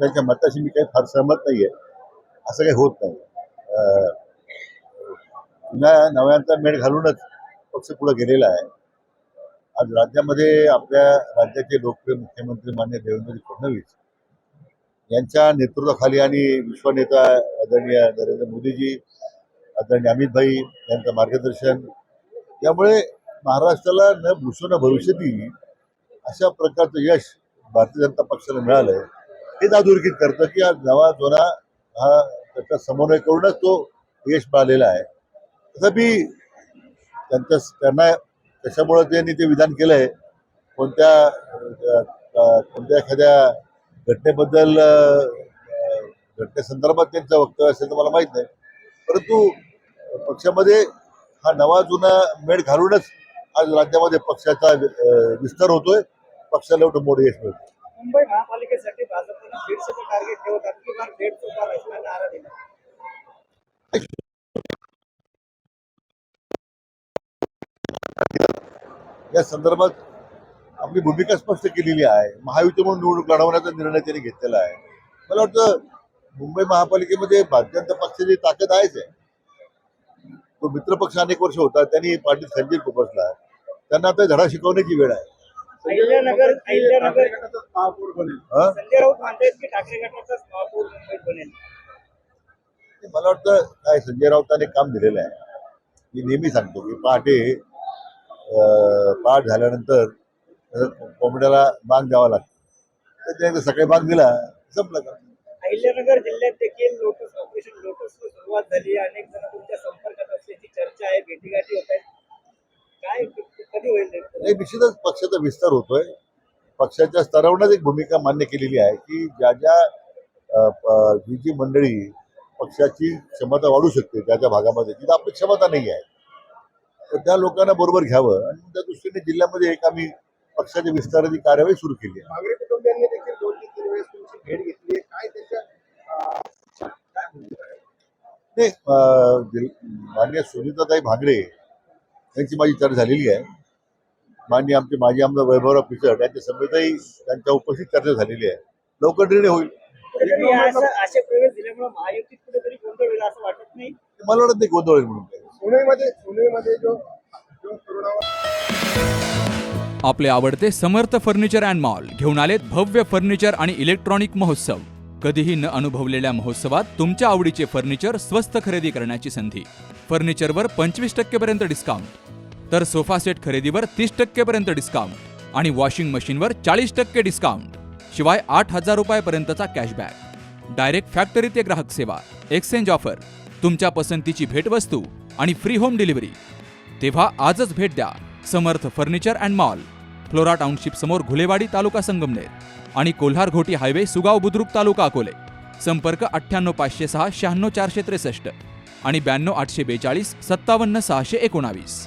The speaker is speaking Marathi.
त्यांच्या मताशी मी काही फार सहमत नाहीये. असं काही होत नाही. अं, नव्यांचा मेळ घालूनच पक्ष पुढे गेलेला आहे. आज राज्यामध्ये आपल्या राज्याचे लोकप्रिय मुख्यमंत्री मान्य देवेंद्र फडणवीस यांच्या नेतृत्वाखाली आणि विश्वनेता आदरणीय नरेंद्र मोदीजी आदरणीय अमित भाई यांचं मार्गदर्शन त्यामुळे महाराष्ट्राला न भूषण भविष्यती अशा प्रकारचं यश भारतीय जनता पक्षाला मिळालंय. हेच अधोरेखित करतं की हा नवा जुना हा त्याचा समन्वय करूनच तो यश मिळालेला आहे. तथापि त्यांच्या त्यांना कशामुळे त्यांनी ते विधान केलं आहे कोणत्या कोणत्या एखाद्या घटनेबद्दल घटनेसंदर्भात त्यांचं वक्तव्य असेल तर मला माहीत नाही. परंतु पक्षामध्ये हा नवा जुना मेळ घालूनच आज राज्यामध्ये पक्षाचा विस्तार होतोय. पक्षाला एवढं मोठं यश मिळतं मुंबई महापालिकेसाठी भाजपनं दीडशेचं टार्गेट ठेवत की बार दीडशे पार असण्याचा नारा दिला. या संदर्भात आपली भूमिका स्पष्ट केलेली आहे. महायुती म्हणून निवडणूक लढवण्याचा निर्णय त्यांनी घेतलेला आहे. मला वाटतं मुंबई महापालिकेमध्ये भारतीय जनता पक्षाची ताकद आहेच आहे. तो मित्रपक्ष अनेक वर्ष होता त्यांनी पार्टीत खंजीर खुपसला त्यांना आता धडा शिकवण्याची वेळ आहे. अहिल्यानगर अहिल्यानगर हं? संजय राऊत म्हणतायत की ठाकरे गटाचाच महापौर मुंबईत बनेल. मला वाटतं काय संजय राऊतांनी काम दिलेलं आहे. मी नेहमी सांगतो की पहाटे पहाट झाल्यानंतर कोंबड्याला बांग द्यावा लागतो. तर त्याने सकाळी बांग दिला संपलं का अहिल्यानगर जिल्ह्यात देखील लोटस ऑपरेशन लोटस सुरुवात झाली. अनेक जण तुमच्या संपर्कात असल्याची चर्चा आहे भेटीगाठी होत आहेत. काय कधी होईल? नाही निश्चितच पक्षाचा विस्तार होतोय. पक्षाच्या स्तरावरच एक भूमिका मान्य केलेली आहे की ज्या ज्या जी जी मंडळी पक्षाची क्षमता वाढू शकते त्या त्या भागामध्ये तिथं आपली क्षमता नाही आहे. तर त्या लोकांना बरोबर घ्यावं आणि त्या दृष्टीने जिल्ह्यामध्ये एक आम्ही पक्षाच्या विस्ताराची कार्यवाही सुरू केली आहे? नाही माननीय सुनीताताई भांगरे यांची माझी चर्चा झालेली आहे. माननीय आमचे माजी आमदार वैभवराव पिचड यांच्या समेतही त्यांच्या उपस्थित चर्चा झालेली आहे. लवकर निर्णय होईल. तरी असं असे प्रवेश दिल्यामुळे महायुतीत कुठेतरी गोंधळ होईल असं वाटत नाही? मला वाटत नाही गोंधळ होईल म्हणून आपले आवडते समर्थ फर्निचर अँड मॉल घेऊन आलेत भव्य फर्निचर आणि इलेक्ट्रॉनिक महोत्सव. कधीही न अनुभवलेल्या महोत्सवात तुमच्या आवडीचे फर्निचर स्वस्त खरेदी करण्याची संधी. फर्निचरवर पंचवीस टक्केपर्यंत डिस्काउंट तर सोफा सेट खरेदीवर तीस टक्केपर्यंत डिस्काउंट आणि वॉशिंग मशीनवर चाळीस टक्के डिस्काउंट शिवाय आठ हजार रुपयापर्यंतचा कॅशबॅक डायरेक्ट फॅक्टरी ते ग्राहक सेवा एक्सचेंज ऑफर तुमच्या पसंतीची भेटवस्तू आणि फ्री होम डिलिव्हरी तेव्हा आजच भेट द्या. Samarth furniture and mall Flora township समोर घुलेवाडी तालुका संगमनेर आणि कोल्हार घोटी हायवे सुगाव बुद्रुक तालुका अकोले. संपर्क अठ्ठ्याण्णव पाचशे सहा शहाण्णव चारशे त्रेसष्ट आणि ब्याण्णव आठशे बेचाळीस सत्तावन्न सहाशे एकोणावीस.